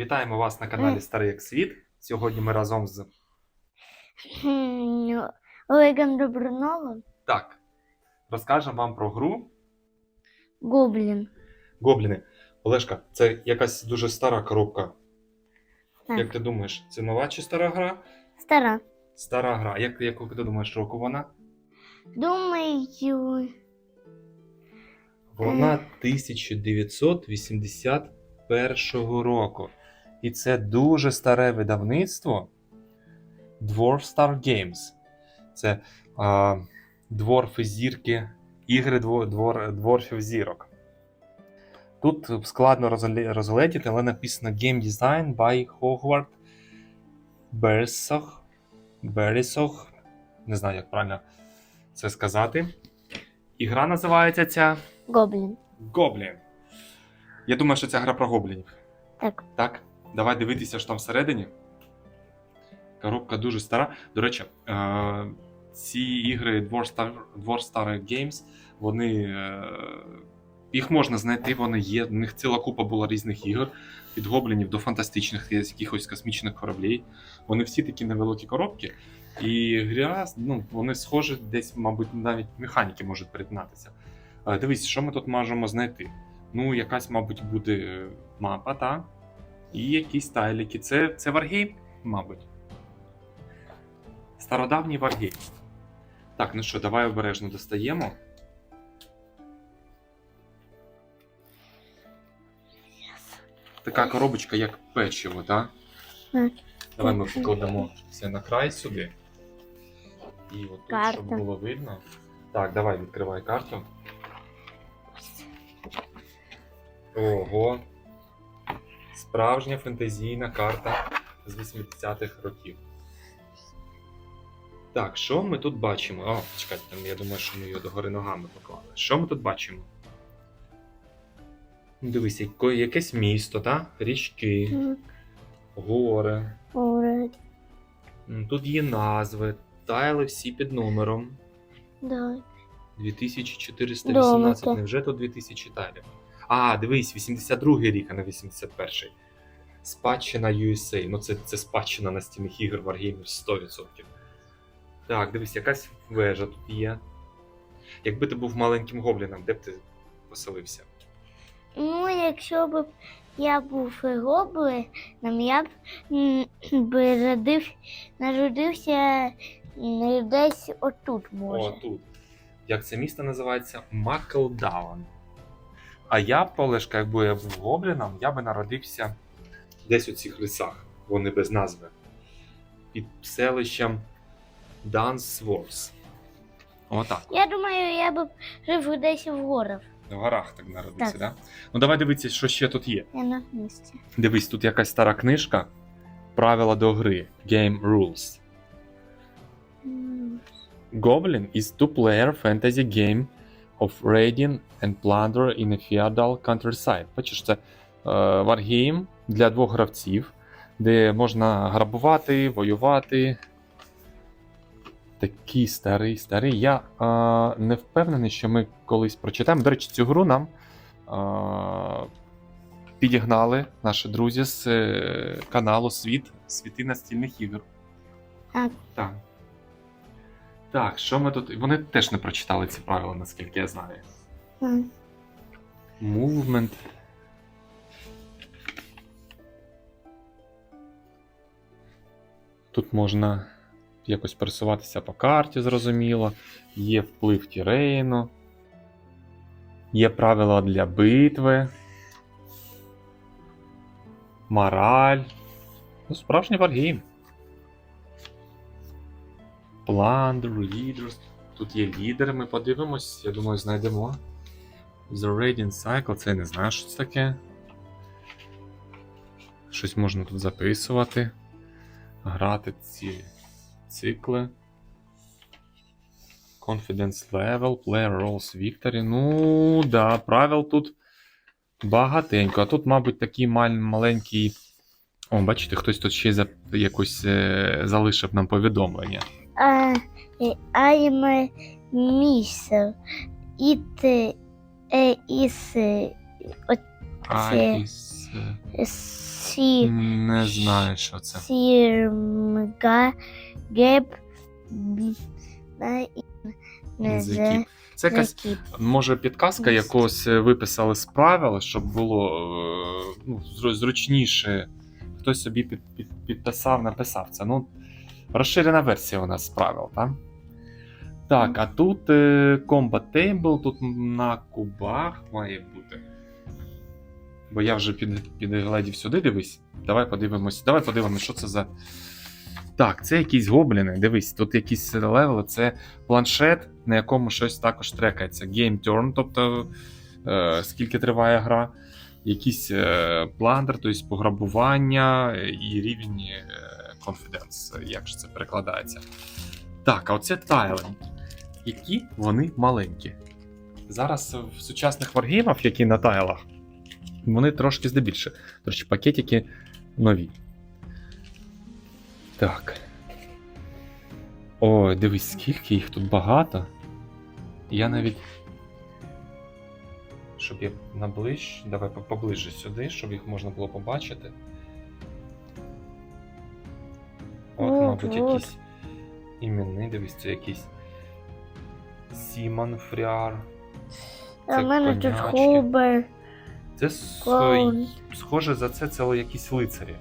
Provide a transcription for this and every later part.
Вітаємо вас на каналі Старий як світ. Сьогодні ми разом з Олегом Доброновим. так розкажемо вам про гру Гоблін. Гобліни. Олешка, це якась дуже стара коробка. Так. Як ти думаєш, це нова чи стара гра? Стара. Стара гра. Як, яку ти думаєш, року вона? Думаю, Вона 1981 року. І це дуже старе видавництво Dwarf Star Games. Це а, дворфи зірки, ігри дво- двор, дворфів зірок. Тут складно розгледіти, але написано Game Design by Hogwarts Beresog. Beresog. Не знаю, як правильно це сказати. І гра називається ця Гоблін. Гоблін. Я думаю, що це гра про гоблінів. Так. Так, давай дивитися, що там всередині. Коробка дуже стара. До речі, е- ці ігри Dwarf Star, Dwarf Star Games, вони. Е- їх можна знайти, вони є. У них ціла купа була різних ігор. Від гоблінів до фантастичних якихось космічних кораблів. Вони всі такі невеликі коробки. І гра, ну, вони схожі, десь, мабуть, навіть механіки можуть перетинатися. Е, Дивись, що ми тут можемо знайти? Ну, якась, мабуть, буде мапа, та? І якісь тайліки. Це, це варгейм, мабуть. Стародавній варгейм. Так, ну що, давай обережно достаємо. Така коробочка, як печиво, так? Так. Давай ми покладемо все на край сюди. І отут, Карта. щоб було видно. Так, давай відкривай карту. Ого. Справжня фентезійна карта з 80-х років. Так, що ми тут бачимо? О, чекайте, там я думаю, що ми його догори ногами поклали. Що ми тут бачимо? Дивись, якесь місто, так? Річки, Так. гори. Тут є назви, тайли всі під номером. Да. 2418. Добре. Невже тут 2000 тайлів? А, дивись, 82-й рік, а не 81-й. Спадщина USA. Ну, це, це спадщина настільних ігор Wargaming 100%. Так, дивись, якась вежа тут є. Якби ти був маленьким гобліном, де б ти поселився? Ну, якщо б я був гоблином, я б би родив, народився десь отут може. О, тут. Як це місто називається? Маклдаун. А я, б, Олешка, якби я був гобліном, я би народився десь у цих лісах, вони без назви. Під селищем Дансворс. Отак. Я думаю, я б жив десь в горах. В горах так народився, Так. так? Да? Ну давай дивитися, що ще тут є. Я на місці. Дивись, тут якась стара книжка. Правила до гри. Game Rules. Goblin is two-player fantasy game of raiding and plunder in a feudal countryside. Бачиш, це е, варгейм для двох гравців, де можна грабувати, воювати. Такий старий, старий. Я е, не впевнений, що ми колись прочитаємо. До речі, цю гру нам е, підігнали наші друзі з е, каналу Світ Світи настільних ігор. Так. Так. Так, що ми тут. Вони теж не прочитали ці правила, наскільки я знаю. м. Movement. Тут можна якось пересуватися по карті, зрозуміло. Є вплив тірейну. Є правила для битви. Мораль. Ну, справжній варгейм. Plunder, Leaders. Тут є лідери, ми подивимось, я думаю, знайдемо. The Radiant Cycle, це я не знаю, що це таке. Щось можна тут записувати. Грати ці цикли. Confidence Level, Player Rolls Victory. Ну, да, правил тут багатенько. А тут, мабуть, такий маленький. О, бачите, хтось тут ще якось е, залишив нам повідомлення. I'm a missile. It е, is I is Сі. Не знаю, що це. Сірмга. Геб. Це якась Може, підказка якогось е, виписали з правил, щоб було е, ну, зручніше. Хтось собі під, під, підписав, написав це. Ну, розширена версія у нас правил, так? Так, а тут Combat Table, тут на кубах має бути. Бо я вже під, підгледів сюди, дивись. Давай подивимось. Давай подивимось, що це за. Так, це якісь гобліни. Дивись, тут якісь левели, це планшет, на якому щось також трекається. Game turn, тобто е, скільки триває гра, якийсь е, бландер, тобто пограбування і рівень е, confidence, як же це перекладається. Так, а оце тайли. Які вони маленькі. Зараз в сучасних варгеймах, які на тайлах, вони трошки здебільше. Речі, пакетики нові. Так. Ой, дивись, скільки їх тут багато. Я навіть. Щоб я наближ. Давай по- поближче сюди, щоб їх можна було побачити. Мабуть, от. якісь імени, дивись, це якийсь Сімон Фряр. А в мене тут конячки. Хубер. Це с- Клоун. схоже за це, це якісь лицарі.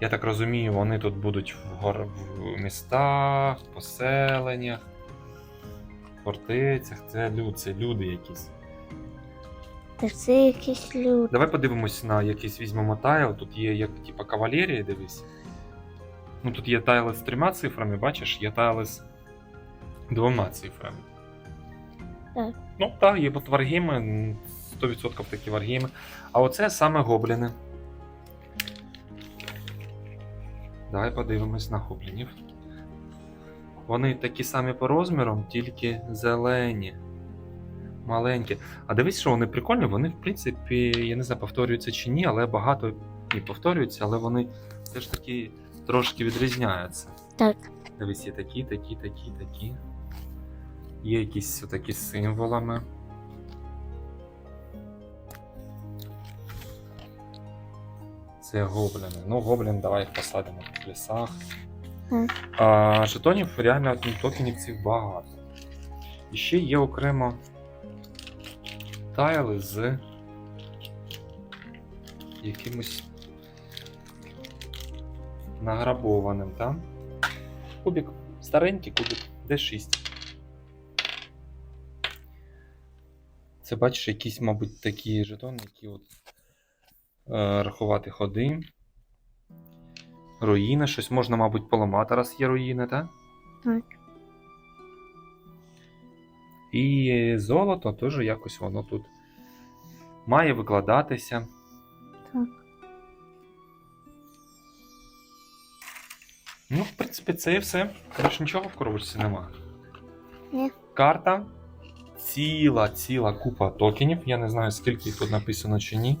Я так розумію, вони тут будуть в, гор... в містах, поселеннях, фортецях. Це, лю... це люди якісь. Та це якісь люди. Давай подивимось на якийсь візьмемо тайл. Тут є як типа кавалерія, дивись. Ну тут є тайли з трьома цифрами, бачиш, є тайли з двома цифрами. Так. Ну так, є варгейми, 100% такі варгейми. А оце саме гобліни. Давай подивимось на гоблінів. Вони такі самі по розмірам, тільки зелені. Маленькі. А дивись, що вони прикольні, вони, в принципі, я не знаю, повторюються чи ні, але багато і повторюються, але вони все ж таки трошки відрізняються. Так. Дивись, є такі, такі, такі, такі. Є якісь такі з символами. Це гобліни. Ну, гоблін, давай їх посадимо в лісах. Так. А, жетонів реально ну, токенів цих багато. І ще є окремо тайли з якимось награбованим, так? Кубик. Старенький кубик. D6. Це бачиш якісь, мабуть, такі жетони, які от е, рахувати ходи. Руїни, щось можна, мабуть, поламати, раз є руїни, так? Так. І золото теж якось воно тут має викладатися. Так. Ну, в принципі, це і все. Більше нічого в коробочці нема. Ні. Карта. Ціла, ціла купа токенів. Я не знаю, скільки їх тут написано чи ні.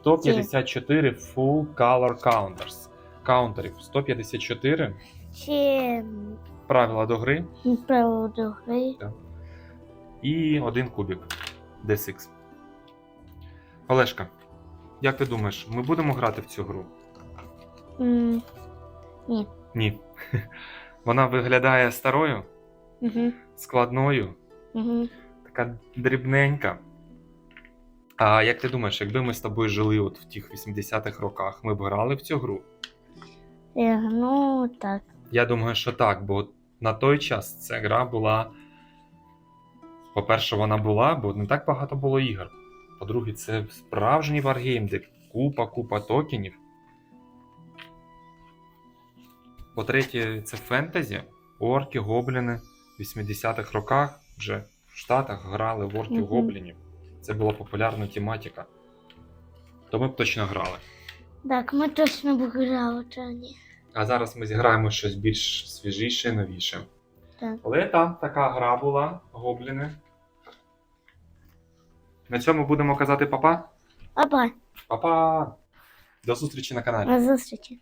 154 full color counters. Каунтерів 154. ще Правила до гри право до гри. і один кубик. D6. Олешка, як ти думаєш, ми будемо грати в цю гру? М, Ні. Вона виглядає старою, Угу. складною, Угу. така дрібненька. А як ти думаєш, якби ми з тобою жили от в тих 80-х роках, ми б грали в цю гру? Е, ну так. Я думаю, що так, бо на той час ця гра була. По-перше, вона була, бо не так багато було ігор. По-друге, це справжній варгейм, де купа-купа токенів. По-третє, це фентезі, орки, гобліни в 80-х роках вже в Штатах грали в орків гоблінів. Це була популярна тематика. То ми б точно грали. Так, ми точно б грали, Джоні. А зараз ми зіграємо щось більш свіжіше, новіше. Так. Але там така гра була, гобліни. На цьому будемо казати папа. Папа, Папа! До зустрічі на каналі. на зустрічі.